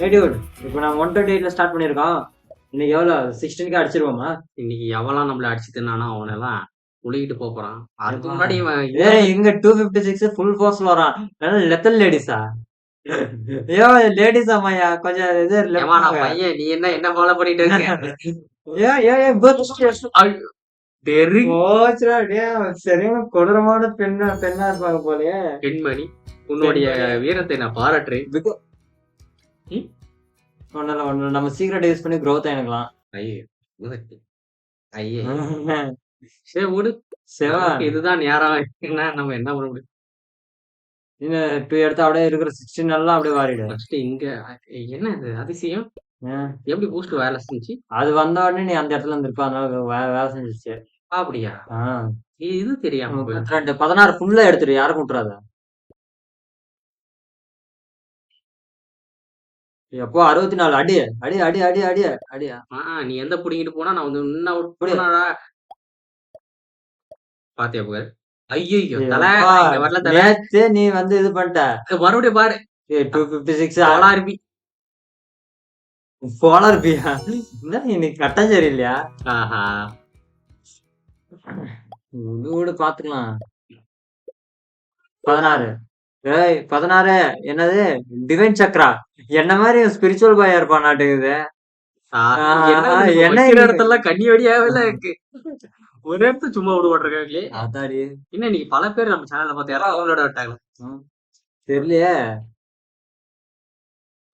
Dude இப்போ நான் one twenty எயிட்ல ஸ்டார்ட் பண்ணியிருக்கோம். இன்னைக்கு எவ்வளோ? சிக்ஸ்டீனுக்கு அடிச்சிருவோமா? இன்னைக்கு எவெல்லாம் நம்மள அடிச்சு தின்னானோ அவனெல்லாம் போப் போறான். அதுக்கு முன்னாடி ஏ இங்க டூ ஃபிஃப்டி சிக்ஸ் ஃபுல் ஃபோர்ஸ்ல வரான். லெத்தல் லேடிஸா ஐயோ லேடிஸ் அம்மாயா கொஞ்சம் இது பையன். நீ என்ன என்ன ஃபாலோ பண்ணிட்டு இருக்க? சரியான கொடூரமான பெண்ணா பெண்ணா இருப்பாங்க போலயே. பெண்மணி உன்னுடைய வீரத்தை நான் பாராட்டுறேன். ஒன்னும் ஒன்னும் நம்ம சீக்கிரம் யூஸ் பண்ணி growth ஆயிக்கலாம் ஐயோ. ஐயே சரி விடு இதுதான் நேரம் என்ன நம்ம என்ன பண்ண முடியும் இன்னும் டூ எடுத்து அப்படியே இருக்கிற சிக்ஸ்டீன் எல்லாம் அப்படியே வாரிடு ஃபர்ஸ்ட் இங்க என்ன இது அதிசயம்? எப்படி பூஸ்ட் வேலை செஞ்சு அது வந்த உடனே நீ அந்த இடத்துல இருந்திருப்ப அதனால வேலை செஞ்சிச்சு அப்படியா. இது தெரியாம ரெண்டு பதினாறு ஃபுல்லா எடுத்துரு யாருக்கும் விட்டுறாத எப்போ அறுபத்தி நாலு அடி அடி அடி அடி அடி அடி. ஆ, நீ எந்த புடிங்கிட்டு போனா நான் வந்து இன்னும் புடி. போனாடா. பாத்தியா புகழ்? ஐயோ தலை வரல தலை. நேத்து நீ வந்து இது பண்ணிட்ட மறுபடியும் பாரு. டூ பிப்டி சிக்ஸ் அவளா இருப்பி போல இருப்பியா என்ன இன்னைக்கு கட்டம் சரியில்லையா ஆஹா. விடு விடு பாத்துக்கலாம். பதினாறு. ஏய் பதினாறு என்னது? டிவைன் சக்ரா என்ன மாதிரி ஸ்பிரிச்சுவல் பாயா இருப்பான் நாட்டுக்குது என்ன? இடத்துல கண்ணி வெடியாவே இருக்கு. ஒரு இடத்துல சும்மா விட மாட்டிருக்காங்களே அதாடி. என்ன இன்னைக்கு பல பேர் நம்ம சேனல்ல பார்த்து யாராவது அவங்களோட விட்டாங்க. தெரியலையே.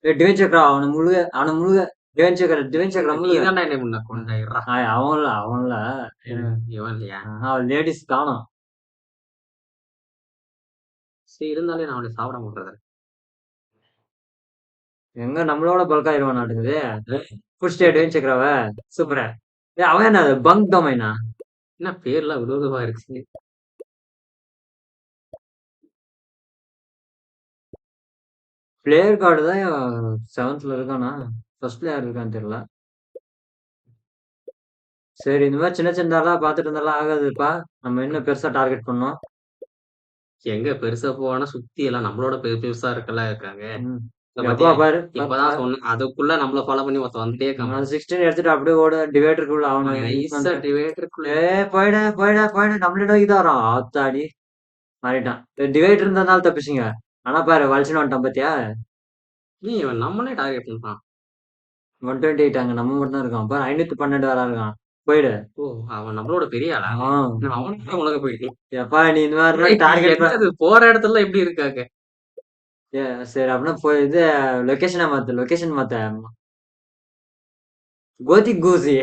டிவைன் சக்ரா அவனை முழுக அவனை முழுக. டிவைன் சக்ரா டிவைன் சக்ரா முழுக. என்ன முன்ன கொண்டாயிடுறா ஆய், அவன்ல அவன்ல. இவன் இல்லையா லேடிஸ் காணும். சரி இருந்தாலே நான் அவனை சாப்பிட மாட்டேன் எங்க நம்மளோட பல்காயிருவான் நாட்டுக்குது புடிச்சிட்டே டிவைன் சக்ராவ சூப்பரா ஏய் அவன் என்ன பங்க் டொமைனா என்ன பேர்லாம் விரோதமா இருக்கு. பிளேயர் கார்டு தான் செவன்த்ல இருக்கானா? ஃபர்ஸ்ட்ல யார் இருக்கான்னு தெரியல. சரி இந்த மாதிரி சின்ன சின்னதெல்லாம் பார்த்துட்டு இருந்தாலும் ஆகாதுப்பா. நம்ம இன்னும் பெருசா டார்கெட் பண்ணோம். எங்க பெருசா போனா சுத்தி எல்லாம் நம்மளோட பெரு பெருசா இருக்கல இருக்காங்க. இப்பதான் சொன்னேன் அதுக்குள்ள நம்மள ஃபாலோ பண்ணி ஒருத்தன் வந்துட்டே இருக்கான். சிக்ஸ்டீன் எடுத்துட்டு அப்படியே ஓட டிவைடருக்குள்ள அவனை நைஸா டிவைடருக்குள்ள ஏ போயிட போயிட போயிட. நம்மள நோக்கி தான் வரான் ஆத்தாடி. மாறிட்டான். டிவைடர் இருந்ததுனால தப்பிச்சிங்க. ஆனா பாரு வலிச்சுன்னு வந்துட்டான் பாத்தியா? நீ இவன் நம்மளே டார்கெட் பண்றான் ஒன் டுவெண்ட்டி எயிட் அங்க நம்ம மட்டும் தான் இருக்கான். பாரு ஐநூத்தி பன்னெண்டு வரா இருக்கான். போயிடு. ஓ அவன் நம்மளோட பெரிய ஆளா? அவனுக்கு உலக போயிட்டு. எப்பா நீ இந்த மாதிரி டார்கெட் போற இடத்துல எப்படி இருக்காங்க? சரி அப்படின்னா போய் இது லொகேஷனை மாத்து லொகேஷன் மாத்த. கோதிக் கூசி.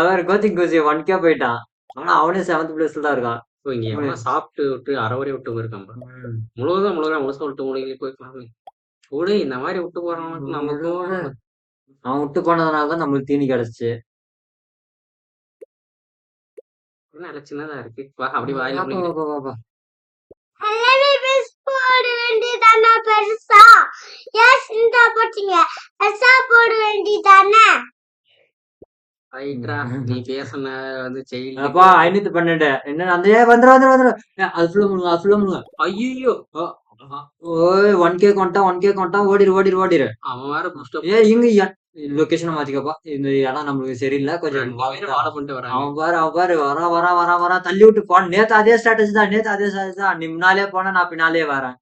அவர் கோதிக் கூசி ஒன் கே போயிட்டான். ஆனா அவனே செவன்த் பிளேஸ்ல தான் இருக்கான். இங்க சாப்பிட்டு விட்டு அறவரை விட்டு போயிருக்கான் பாரு. முழுவதும் முழுவதும் முழுசா விட்டு முழுகி போயிருக்கலாம் கூட இந்த மாதிரி விட்டு போறவனுக்கு நமக்கு அவன் விட்டு போனதுனால தான் நம்மளுக்கு தீனி கிடைச்சிச்சு. என்ன சின்னதா இருக்கு. வா அப்படி வாயில வா, முழுங்கி. வா, வா, வா. எல்லாமே பெருசு போட வேண்டியதானே பெருசா? ஏன் சிந்தா போட்டீங்க. பெருசா போட வேண்டியதானே? ரைட்ரா நீ பேசுன வந்து செயல் அப்பா ஐநூத்தி பன்னெண்டு. என்ன அந்த வந்துரு வந்துரு ஏ, அது ஃபுல்லா முழுங்க அது ஃபுல்லா முழுங்க ஐயோ ஓய் ஒன் கே கொண்டா ஒன் கே கொண்டா ஓடிரு ஓடிரு ஓடிரு. அவன் வேற ஏ இங்க லொகேஷனை மாத்திக்கப்பா. இந்த இடம் நம்மளுக்கு சரியில்லை. கொஞ்சம் ஃபாலோ பண்ணிட்டு வராங்க. அவன் பாரு அவன் பாரு. வரா வரா வரா வரா. தள்ளி விட்டு போன நேத்து அதே ஸ்ட்ராட்டஜி தான் நேத்து அதே ஸ்ட்ராட்டஜி தான். நீ முன்னாலே போனா நான் பின்னாலே வரேன்.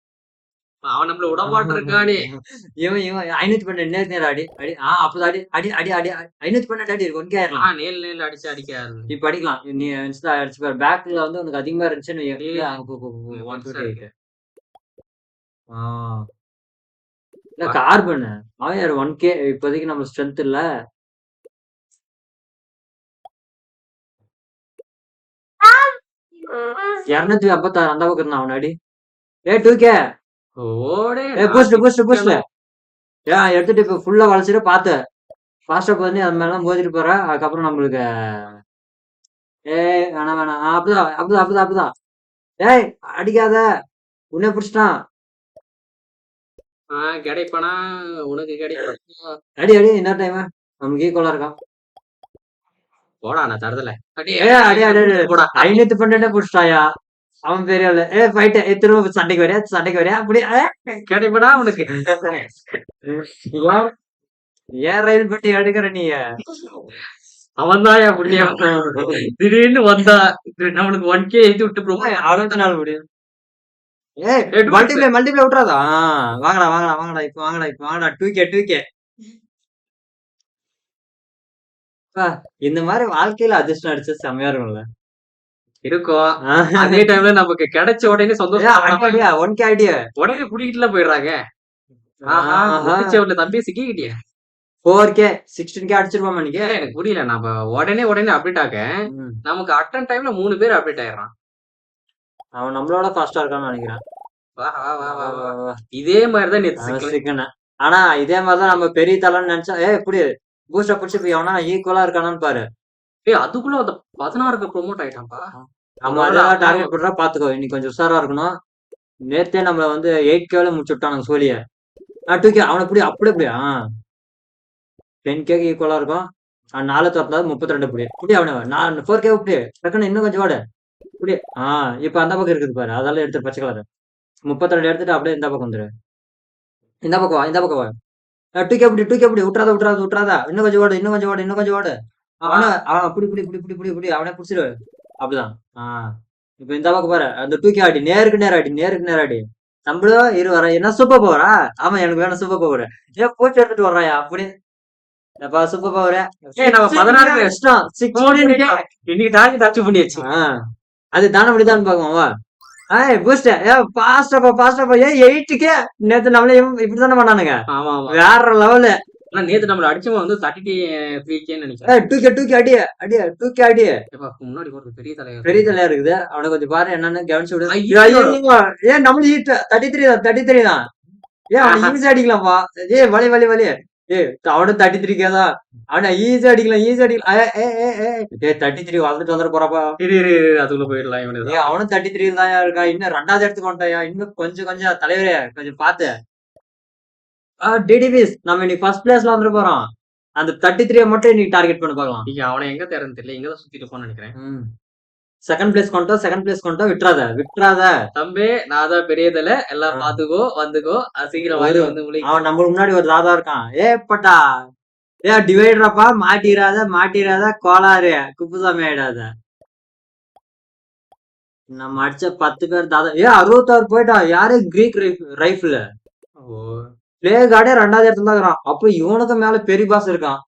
அவன் நம்மள விடமாட்டு இருக்கானே. இவன் இவன் ஐநூத்தி பன்னெண்டு நேர் நேர் அடி அடி ஆ அப்பதான் அடி அடி அடி அடி ஐநூத்தி பன்னெண்டு அடி இருக்கு. ஒன்கே ஆயிரலாம் நேல் நேல் அடிச்சு அடிக்காது நீ படிக்கலாம் நீ அடிச்சு பாரு. பேக்ல வந்து உனக்கு அதிகமா one 128. ஆ. இல்ல கார்பன். அவன் யாரு ஒன் கே இப்போதைக்கு நம்ம ஸ்ட்ரென்த் இல்ல. இருநூத்தி ஐம்பத்தாறு அந்த பக்கம் இருந்தான் அவன் அடி ஏ டூ கே ஓடே ஏ பூஸ்ட் பூஸ்ட் பூஸ்ட் ஏன் எடுத்துட்டு இப்ப ஃபுல்லா வளைச்சிட்டு பாத்து. ஃபாஸ்டா பண்ணி அது மேல மோதிட்டு போற. அதுக்கப்புறம் நம்மளுக்கு ஏய் வேணாம் வேணாம். அப்படிதான் அப்படிதான் அப்படிதான் அப்படிதான். ஏய் அடிக்காத. உன்னை பிடிச்சிட்டான். ஆஹ் கிடைப்பனா. உனக்கு கிடைப்பா அடி அடி இன்னொரு டைம் நமக்கு ஈக்குவலா இருக்கான் போடா நான் தரதுல ஐநூத்தி பன்னெண்டே பிடிச்சிட்டாயா? அவன் பெரிய ஏ ஃபைட் திரும்ப சண்டைக்கு வரியா? சண்டைக்கு வரியா? அப்படி கிடைப்படா உனக்கு? ஏன் ரயில் பெட்டி எடுக்கிற நீ? அவன் தான் புண்ணியம் திடீர்னு வந்தா நம்மளுக்கு ஒன் கே எழுதி விட்டு ப்ரோ அறுபத்தி நாலு முடியும் ஏய் மல்டிப்ளை மல்டிப்ளை விட்றாதா வாங்கடா வாங்கடா வாங்கடா இப்ப வாங்கடா இப்ப வாங்கடா டூ கே டூ கே இந்த மாதிரி வாழ்க்கையில அதிர்ஷ்டம் அடிச்சா செம்மையா இருக்கும்ல. இருக்கும். அதே டைம்ல நமக்கு கிடைச்ச உடனே சந்தோஷம் அடிப்பாடியா, 1K ஐடியா. உடனே குடிக்கிட்டுல போயிடுறாங்க. தம்பி சிக்கிக்கிட்டியா. 4K, 16K அடிச்சிருப்போமா நீங்க? ஏன் எனக்கு புரியல. நம்ம உடனே உடனே அப்டேட் ஆக. நமக்கு அட்டன் டைம்ல மூணு பேர் அப்டேட் ஆயிடுறான். அவன் நம்மளோட ஃபாஸ்டா இருக்கான்னு நினைக்கிறேன். வா வா வா வா வா. இதே மாதிரிதான் நேத்து அவன். ஆனா இதே மாதிரிதான் நம்ம பெரிய தலைன்னு நினைச்சா ஏ இப்படி பூஸ்ட பிடிச்சி போய் எவனா ஈக்குவலா இருக்கானான்னு பாரு. ஏய் அதுக்குள்ள அந்த பதினாறுக்கு ப்ரோமோட் ஆயிட்டான்ப்பா. நம்ம அதான் டார்கெட் பண்றா பாத்துக்கோ. இன்னைக்கு கொஞ்சம் உஷாரா இருக்கணும். நேத்தே நம்மள வந்து எயிட் கேல முடிச்சு விட்டானுங்க சோழிய. டூ கே அவனை இப்படி அப்படி அப்படியா டென் கேக்கு ஈக்குவலா இருக்கும். அவன் நாலு திறந்தா முப்பத்தி ரெண்டு இப்படி இப்படி அவனை நான் ஃபோர் கே இப்படி டக்குன்னு இன்னும் கொஞ்சம் வாடு. இப்படி ஆ இப்ப அந்த பக்கம் இருக்குது பாரு. அதெல்லாம் எடுத்து பச்சை கலர். முப்பத்தி ரெண்டு எடுத்துட்டு அப்படியே இந்த பக்கம் வந்துரு. இந்த பக்கம் வா இந்த பக்கம் வா. டூ கே இப்படி டூ கே இப்படி விட்றாத விட்றாத விட்றாத இன்னும் கொஞ்சம் வாடு இன்னும் கொஞ்சம் வாடு இன்னும் கொஞ்சம் வாடு அவனை அவன் அப்படி இப்படி இப்படி இப்படி இப்படி இப்படி அவனே பிடிச்சிரு. அப்படிதான். ஆ. இப்ப இந்த பக்கம் பாரு. அந்த தூக்கி ஆடி நேருக்கு நேர் ஆடி நேருக்கு நேர் ஆடி. நம்மளும் இரு வர. என்ன சூப்பர் பவரா ஆமா எனக்கு வேணும் சூப்பர் பவர் ஏன் பூச்சி எடுத்துட்டு வர்றாயா? அப்படி. எப்பா சூப்பர் பவர் ஏய், நம்ம 16 இஷ்டம் இன்னைக்கு டார்கெட் அச்சீவ் பண்ணியாச்சு. அது தானே அப்படிதான் பாக்குவோம் வா. ஏய் பூஸ்ட் ஏ. பாஸ்டப்பா பாஸ்டப்பா ஏ எயிட்டுக்கே நேத்து நம்மளே இப்படிதானே பண்ணானுங்க. ஆமா ஆமா. வேற லெவலு ஆனா நேத்து நம்மள அடிச்சவன் வந்து தேர்ட்டி த்ரீ கேன்னு நினைக்கிறேன் டூ கே டூ கே அடிய அடிய டூ கே அடிய. ஏப்பா, முன்னாடி ஒரு பெரிய தலைவர் பெரிய தலையா இருக்குது. அவனை கொஞ்சம் பாரு என்னன்னு கவனிச்சு விடு. ஏன் நம்மளும் தேர்ட்டி த்ரீ தான் தேர்ட்டி த்ரீ தான் ஏன் அவனை ஈஸி அடிக்கலாம்ப்பா. ஏ வலி வலி வலி. ஏ அவனும் தேர்ட்டி த்ரீ கே தான் அவனை ஈஸி அடிக்கலாம். ஈஸி அடிக்கலாம் ஏ, தேர்ட்டி த்ரீ வளர்ந்துட்டு வந்துட போறாப்பா. இரு அதுக்குள்ள போயிடலாம் இவனு ஏ அவனும் தேர்ட்டி த்ரீ தான் இருக்கா? இன்னும் ரெண்டாவது இடத்துக்கு வந்துட்டாயா? இன்னும் கொஞ்சம் கொஞ்சம் தலைவரே கொஞ்சம் பார்த்து டிடிவிஸ் நம்ம இன்னைக்கு ஃபர்ஸ்ட் பிளேஸ்ல வந்துட்டு போறோம். அந்த தேர்ட்டி த்ரீ மட்டும் இன்னைக்கு டார்கெட் பண்ணி பார்க்கலாம். நீங்க அவனை எங்க தேர்ன்னு தெரியல. இங்கதான் சுத்திட்டு இருப்பான்னு நினைக்கிறேன். செகண்ட் பிளேஸ் கொண்டோம் செகண்ட் பிளேஸ் கொண்டோம் விட்டுறாத விட்டுறாத. தம்பி நான் தான் பெரிய தலை எல்லாம். பாத்துக்கோ வந்துக்கோ. சீக்கிரம் வாரி வந்து அவன் நம்மளுக்கு முன்னாடி ஒரு தாதா இருக்கான். ஏ பட்டா. ஏ டிவைடரப்பா மாட்டிராத மாட்டிராத கோளாறு. குப்புசாமி ஆயிடாத. நம்ம அடிச்ச பத்து பேர் தாதா ஏ அறுபத்தாறு போயிட்டான் யாரு? கிரீக் ரைஃபிள் பிளே கார்டே ரெண்டாவது இடத்துல தான் இருக்கிறான். அப்ப இவனுக்கு மேல பெரிய பாஸ் இருக்கான்.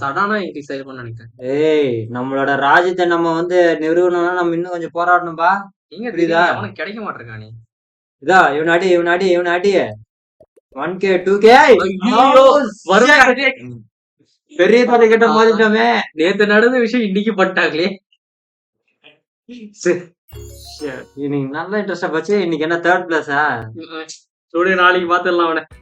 சடானா ஆயிருப்பான்னு நினைக்கிறேன். ஏய் நம்மளோட ராஜ்யத்தை நம்ம வந்து நிறுவனம்னா நம்ம இன்னும் கொஞ்சம் போராடணும்பா. எங்க புரியுதா? அவனுக்கு கிடைக்க மாட்டிருக்கானே இதா இவன் அடி இவன் அடி இவன் அடி. One K two K. பெரிய தலை கிட்ட மோதிட்டோமே. நேத்து நடந்த விஷயம் இன்னைக்கு பண்ணிட்டாங்களே. இன்னைக்கு நல்ல இன்ட்ரெஸ்டா போச்சு. இன்னைக்கு என்ன தேர்ட் பிளேஸா சுடு நாளைக்கு பாத்துடலாம் அவனை.